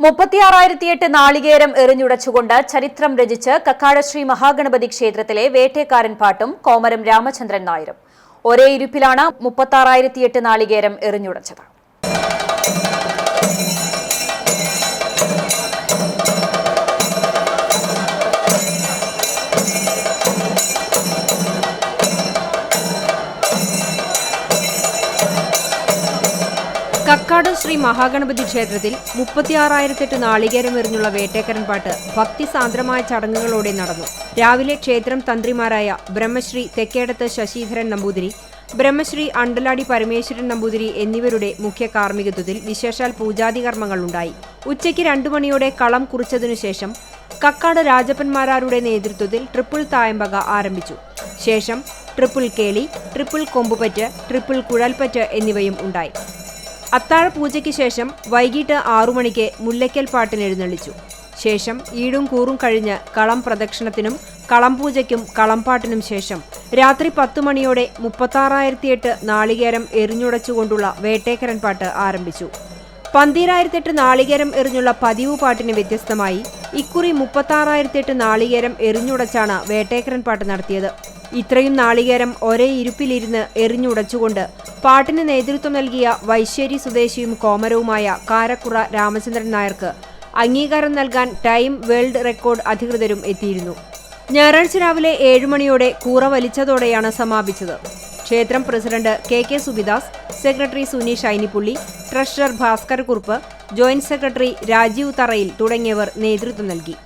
മുപ്പത്തിയാറായിരത്തിയെട്ട് നാളികേരം എറിഞ്ഞുടച്ചുകൊണ്ട് ചരിത്രം രചിച്ച് കക്കാടശ്രീ മഹാഗണപതി ക്ഷേത്രത്തിലെ വേട്ടേക്കാരൻ പാട്ടും കോമരം രാമചന്ദ്രൻ നായരും. ഒരേ ഇരുപ്പിലാണ് മുപ്പത്താറായിരത്തിയെട്ട് നാളികേരം എറിഞ്ഞുടച്ചത്. കക്കാട് ശ്രീ മഹാഗണപതി ക്ഷേത്രത്തിൽ മുപ്പത്തിയാറായിരത്തെട്ട് നാളികേരം എറിഞ്ഞുള്ള വേട്ടേക്കരൻ പാട്ട് ഭക്തിസാന്ദ്രമായ ചടങ്ങുകളോടെ നടന്നു. രാവിലെ ക്ഷേത്രം തന്ത്രിമാരായ ബ്രഹ്മശ്രീ തെക്കേടത്ത് ശശിധരൻ നമ്പൂതിരി ബ്രഹ്മശ്രീ അണ്ടലാടി പരമേശ്വരൻ നമ്പൂതിരി എന്നിവരുടെ മുഖ്യ കാർമ്മികത്വത്തിൽ വിശേഷാൽ പൂജാതി കർമ്മങ്ങളുണ്ടായി ഉച്ചയ്ക്ക് രണ്ടു മണിയോടെ കളം കുറിച്ചതിനു ശേഷം കക്കാട് രാജപ്പന്മാരാരുടെ നേതൃത്വത്തിൽ ട്രിപ്പിൾ തായമ്പക ആരംഭിച്ചു. ശേഷം ട്രിപ്പിൾ കേളി ട്രിപ്പിൾ കൊമ്പുപറ്റ് ട്രിപ്പിൾ കുഴൽപ്പറ്റ് എന്നിവയും ഉണ്ടായി. അത്താഴ പൂജയ്ക്ക് ശേഷം വൈകിട്ട് ആറു മണിക്ക് മുല്ലയ്ക്കൽ പാട്ടിന് എഴുന്നള്ളിച്ചു. ശേഷം ഈടും കൂറും കഴിഞ്ഞ് കളം പ്രദക്ഷിണത്തിനും കളം പൂജയ്ക്കും കളംപാട്ടിനും ശേഷം രാത്രി പത്തു മണിയോടെ മുപ്പത്താറായിരത്തിയെട്ട് നാളികേരം എറിഞ്ഞുടച്ചുകൊണ്ടുള്ള വേട്ടേക്കരൻ പാട്ട് ആരംഭിച്ചു. പന്തീരായിരത്തെട്ട് നാളികേരം എറിഞ്ഞുള്ള പതിവ് പാട്ടിന് വ്യത്യസ്തമായി ഇക്കുറി മുപ്പത്താറായിരത്തെട്ട് നാളികേരം എറിഞ്ഞുടച്ചാണ് വേട്ടേക്കരൻ പാട്ട് നടത്തിയത്. ഇത്രയും നാളികേരം ഒരേ ഇരുപ്പിലിരുന്ന് എറിഞ്ഞുടച്ചുകൊണ്ട് പാട്ടിന് നേതൃത്വം നൽകിയ വൈശ്ശേരി സ്വദേശിയും കോമരവുമായ കാരക്കുറ രാമചന്ദ്രൻ നായർക്ക് അംഗീകാരം നൽകാൻ ടൈം വേൾഡ് റെക്കോർഡ് അധികൃതരും എത്തിയിരുന്നു. ഞായറാഴ്ച രാവിലെ ഏഴുമണിയോടെ കൂറ വലിച്ചതോടെയാണ് സമാപിച്ചത്. ക്ഷേത്രം president K K Subidas secretary Suni Shinippulli treasurer Bhaskar Kurup joint secretary Rajeev Tharayil തുടങ്ങിയവർ നേതൃത്വം നൽകി.